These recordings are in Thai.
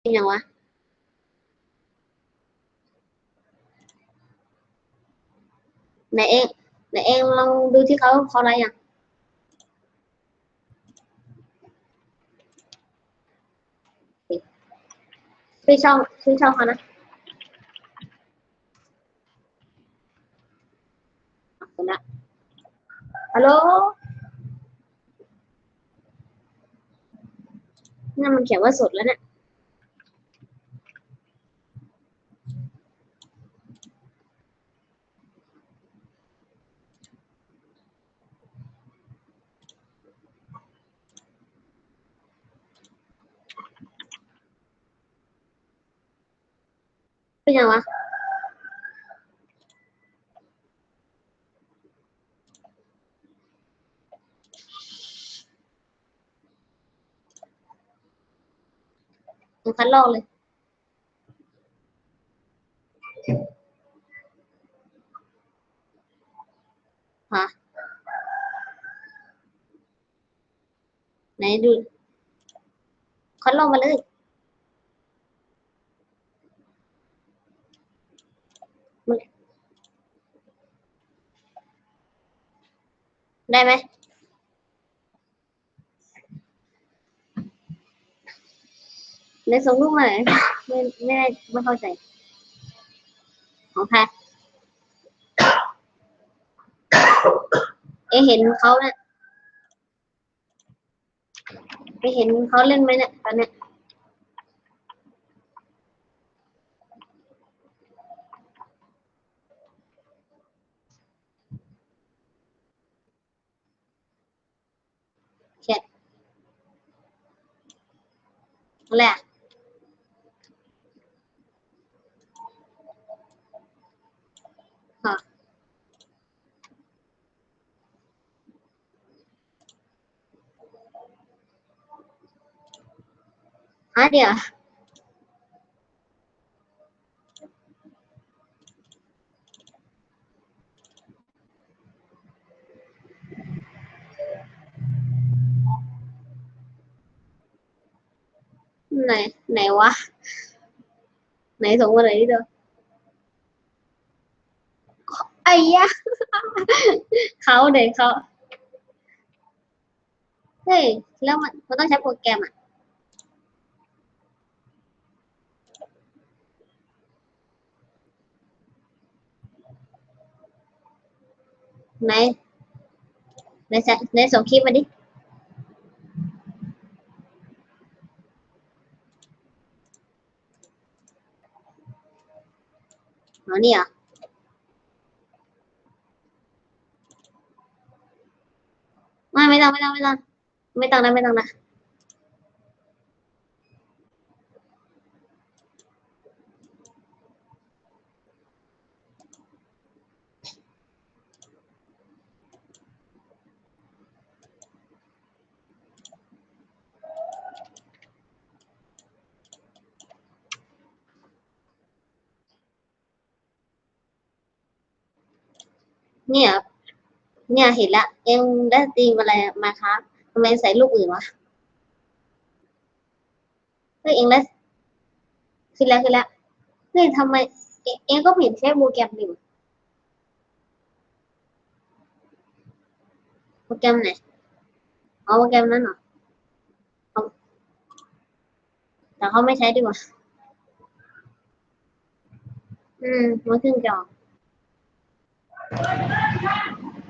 เป็นยังวะไหนเองไหนเองลองดูที่เขาเขาอะไรอะชื่อช่องชื่อช่องเขานะคุณนะฮัลโหลนี่นมันเขียนว่าสดแล้วเนี่ย เป็นยังวะมันคัดลอกเลยฮะไหนดูคัดลอกมาเลย ได้ไหมในส่งรูปมาหน่อยไม่ไม่ได้ไม่เข้าใจ ของใครเอเห็นเขาเนี่ยไปเห็นเขาเล่นไหมเนี่ยตอนเนี้ยแชท อะไรอะค่ะฮะเดี๋ยว ไหน ไหนวะ ไหนส่งมาไหนดิเด้อไอ้ยะเขาเด็กเขาเฮ้ยแล้วมันมันต้องใช้โปรแกรมอะไหนไหนส่ไหนส่งคลิปมาดิ อ๋อนี่ เหรอไม่ไม่ต้องไม่ต้องไม่ต้องไม่ต้องนะไม่ต้องนะ เนี่ย เนี่ยเห็นละ เอ็งได้ตีมอะไรมาครับทำไมใส่รูปอื่นวะเฮ้ยเอ็งได้ขึ้นแล้วขึ้นแล้วเฮ้ยทำไม เอ็งก็เห็นใช้โปรแกรมอยู่โปรแกรมไหนเอ๋อโปรแกรมนั้นเหรอเอาแต่เขาไม่ใช้ดีกว่า อืมมันขึ้นจอ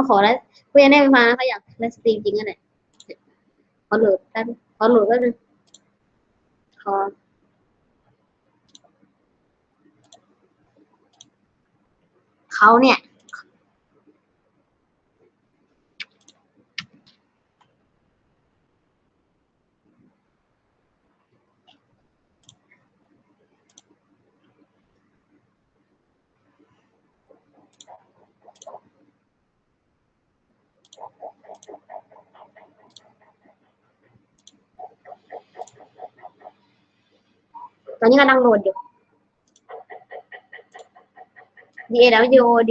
สตรีมโดยเฉพาะเลยเหรอเดี๋ยวเขาเดี๋ยวเขาส่งคลิปให้ดูมันสอนวิธีการไลฟ์สตรีมไม่ไม่นั่นเขาขอแล้วกูยังได้มาเขาอยากไลฟ์สตรีมจริงกันเนี่ยขอโหลดกันขอโหลดก็นึงขอเขาเนี่ย เตอนนี้กำลังโหลดอยู่ D